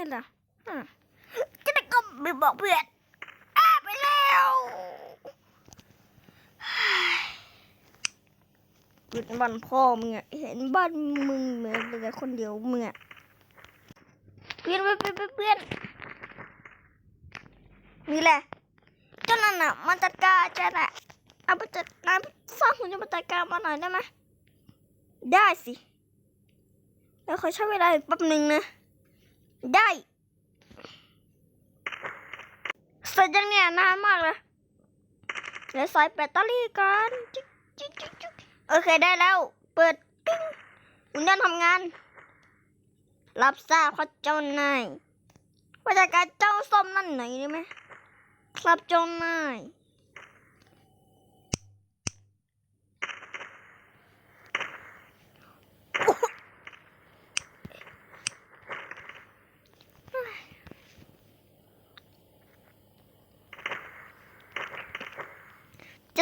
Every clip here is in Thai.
ี่ยล่ะจะไปก็ไปบอกเพื่อนอ้าไปแล้วเห็นบ้านพ่อมึงอะเห็นบ้านมึงเหมือนแต่คนเดียวมึงอะเพื่อนเพื่อนเพื่อนเพื่อนนี่แหละเจ้านั่นน่ะมันจัดการจะแหละเอาไปจัดการสร้างหุ่นยนต์มาจัดการมาหน่อยได้ไหมได้สิแล้วขอใช้เวลาแป๊บหนึ่งนะ ได้เสร็จยังเนี่ยนานมากเลยเดี๋ยวใส่แบตเตอรี่กันจิ๊กจิ๊กจิ๊กโอเคได้แล้ว เปิดปิ้งหุ่นยนต์ทำงาน รับทราบครับเจ้านายว่าจะการเจ้าส้มนั่นไหนได้ไหมครับเจ้านาย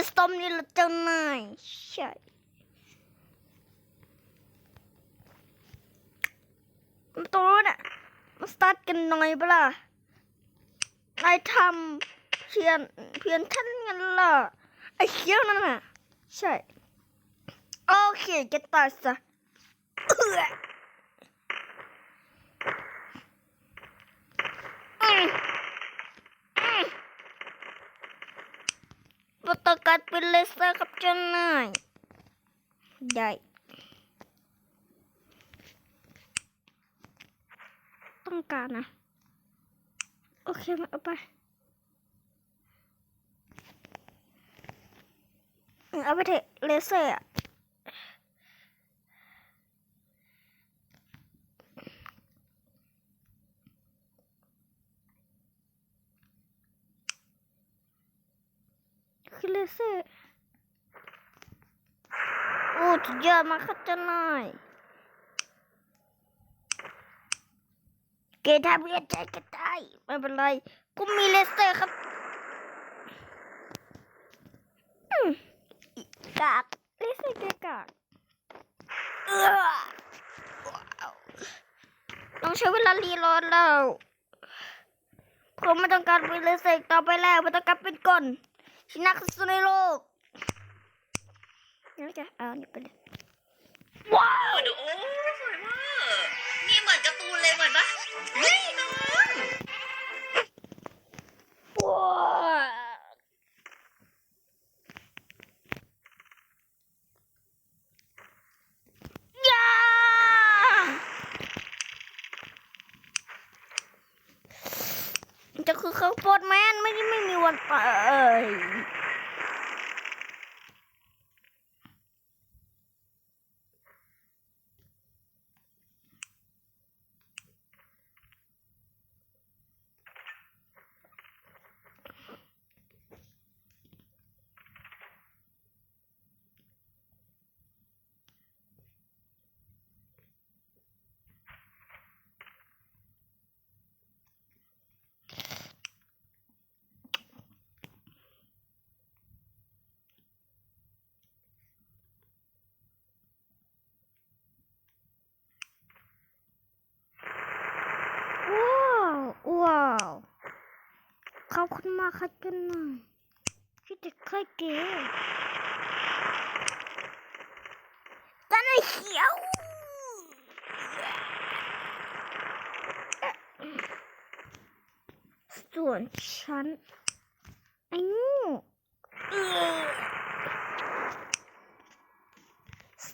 จะส้มนี่ละเจ้านายใช่มาตัวน่ะมาสตาร์ทกันหน่อยเปล่านายทำเพียนเพียนท่านงั้นล่ะไอ้เขี้ยวนั่นน่ะใช่ โอเคแกตายซะเอื้ออืมอืม ประตกัดเป็นเลเซอร์ครับเจ้านายได้ต้องการนะ โอเคมาเอาไป เอาไปเถอะเลเซอร์อะ คือเลเซอร์โอ้สุดยอดมากครับเจ้านายเกทาเบียใจก็ได้ไม่เป็นไรกูมีเลเซอร์ครับอืมกากเลเซอร์กากเออว้าต้องใช้เวลารีโหลดแล้วผมไม่ต้องการเป็นเลเซอร์ต่อไปแล้วไม่ต้องการเป็นก้น ที่นักสุดในโลกนี่จะเอาอันนี้ไปเลยว้าวโอ้สวยมากนี่เหมือนการ์ตูนเลยเหมือนปะเฮ้ยน้องว้าวยาจะคือข้าวโพดแมนไม่ได้ไม่มี วันไปว้าวว้าว ขอบคุณมากครับกันหน่อยที่จะค่อยเก๋กันไอ้เขียวส่วนฉันไอ้งูเอ่อ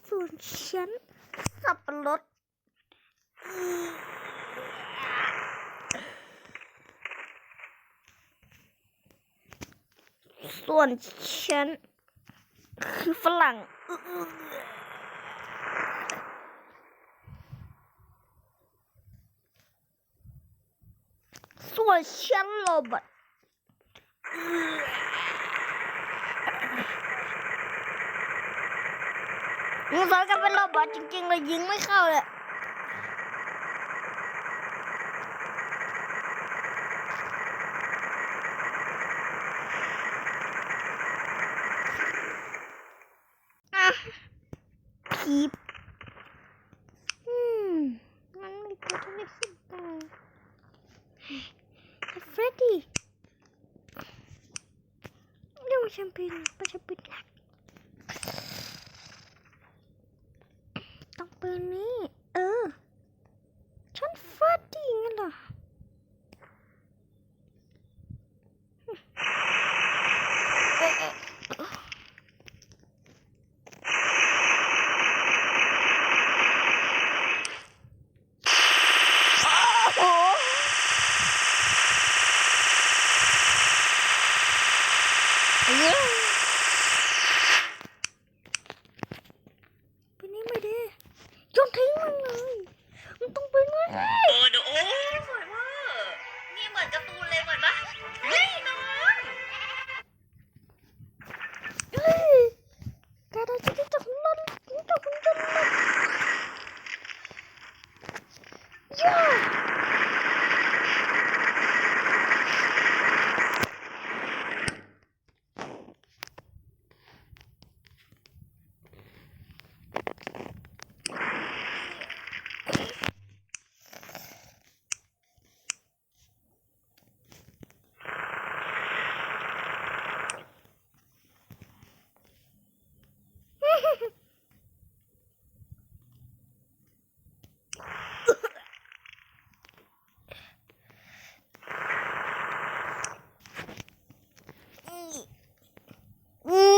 ส่วนฉันสับปะรดเอ่อ ส่วนฉัน คือฝรั่งส่วนฉันโรบอทมึงสอนกันเป็นโรบอทจริงๆเลยยิงไม่เข้าเลย ลิปอืมมันไมีคลิปไม่คิดตายเฟรดดี้เรื่องแชมเปญประชาปิดหลักต้องปืนนี้ เออ ฉันเฟรดดี้งั้นเหรอ โยนทิ้งมันเลย มันต้องเป็นไง โอ้โหโอ้สวยมากนี่เหมือนการ์ตูนเลยเหมือนปะเฮ้ยน้อง เฮ้ยกระดาษจะจับมันจับมันจับมันย่านี่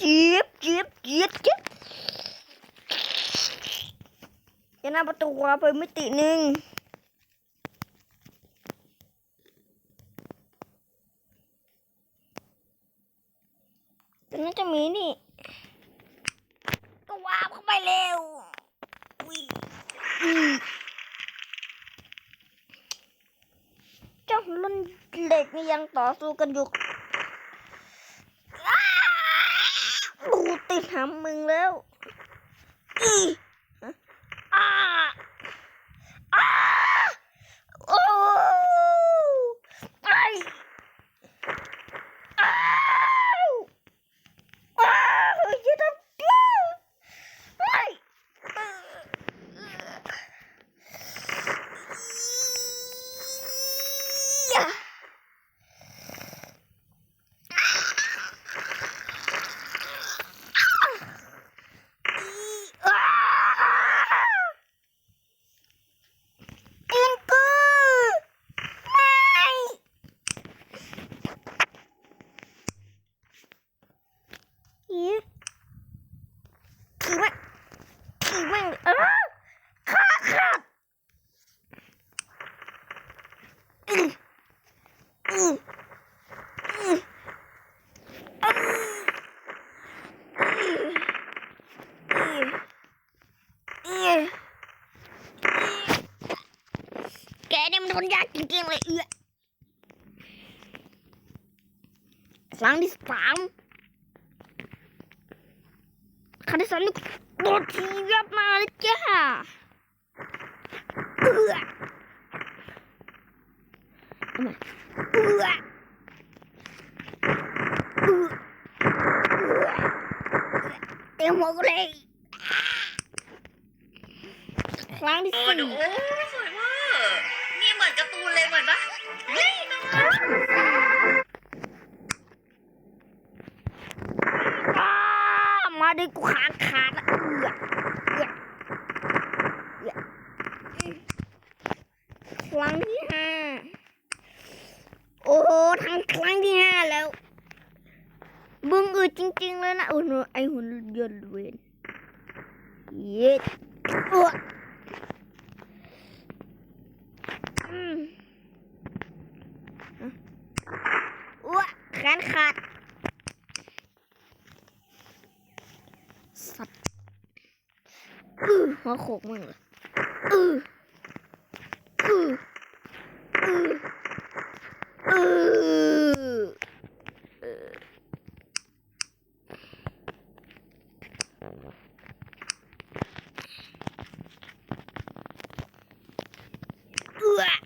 จีบจีบจีบจีบ จะหน้าประตูขวาเปิดมิติหนึ่งตรงนั้นจะมีนี่ ก็วาบเข้าไปเร็วอุ๊ยอืมเจ้ารุ่นเหล็กนี่ยังต่อสู้กันอยู่ดูติดหำมึงแล้วอีอ้าอ้าโอ้ไออ้าว ว้าวอย่าทำเพื่อไม่อย่ากินกูไม่อี ขี่แม่งขี่แม่งเออขาขาดอืออืออืออืออืออือ แกเนี่ยมันทนยากจริงๆเลยเอื้อครั้งที่สามครั้งที่สามนี่โดดทีเรียบมาเลยจ้าเอื้อเอามาเอื้อเอื้อเอื้อเต็ม หัวกูเลยครั้งที่โอ้สี่โหสวยมากนี่เหมือนการ์ตูนเลยเหมือนปะเฮ้ยน้องอ้ามาดิกูขาดขาดละเอื้อเอื้อเอื้ออื้อครั้งที่ห้าโอ้โหทั้งครั้งที่ห้าแล้ว บึงอืด จริงๆเลยนะอ้โหไอหุ่นยนต์เวนเย็ดอ้วกอืมอวกแขนขาดสัตว์อือหัวโขกมึงเลยอืออืออืออือเออเอื้อ อะ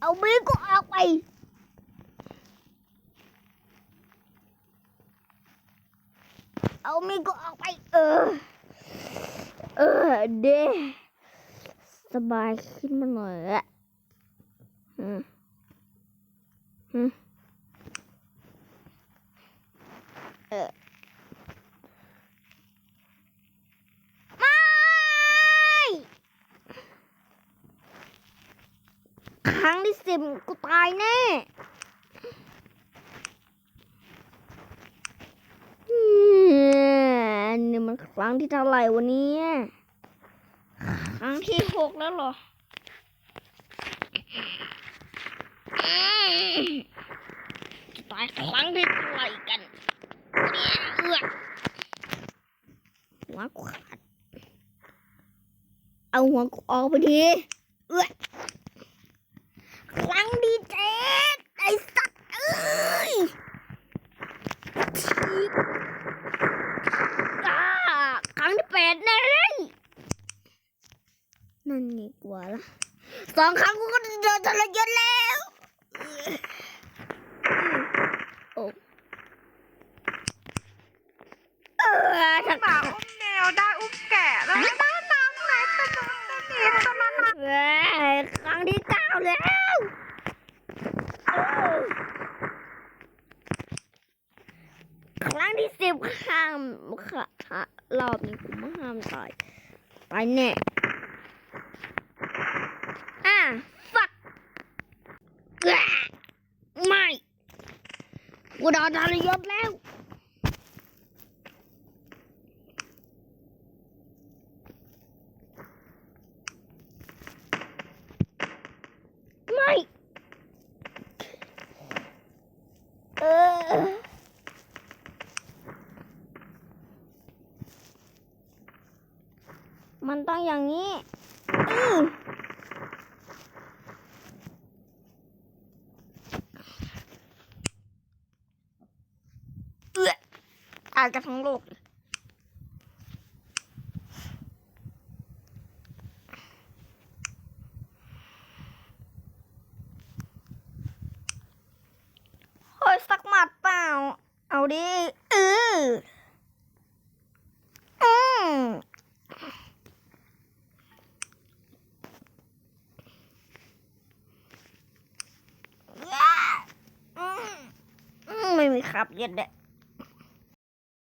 เอามีกูออกไปเอามีกูออกไป เออ เออเดสบายขึ้นมาหน่อยละอืมอืมเออ ไม่ ค รั้งที่สิบกูตายแน่อืมนี่มันครั้งที่เท่าไหร่วันนี้ครั้งที่หกแล้วเหรออืมจะตายครั้งที่เท่าไหร่กันเนี่ยเอือกหัวกูขาดเอาหัวกูออกไปทีเอื้อค รั้งดีเจ็ดไอ้สัตว์เอ้ยทีบอ่าครั้งที่แปดแน่เลยนั่นไงกลัวละสองครั้งกูก็โดนทรยศแล้วโอ้เออถ้า หมาอุ้มแมวได้อุ้มแกะแล้วนะน้ำไหนตะนนตะนีตะนัน เอ้ยครั้งที่เก้าแล้วเออครั้ง ที่สิบห้ามค่ะรอบนี้ผมไม่ห้ามตายตายแน่อะฟักไม่กูโดนทรยศแล้ว ไม่ เออ มันต้องอย่างนี้อือออายกันทั้งโลกเลยเฮ้ยสักหมัดเปล่า เอาดิเอออืม อืม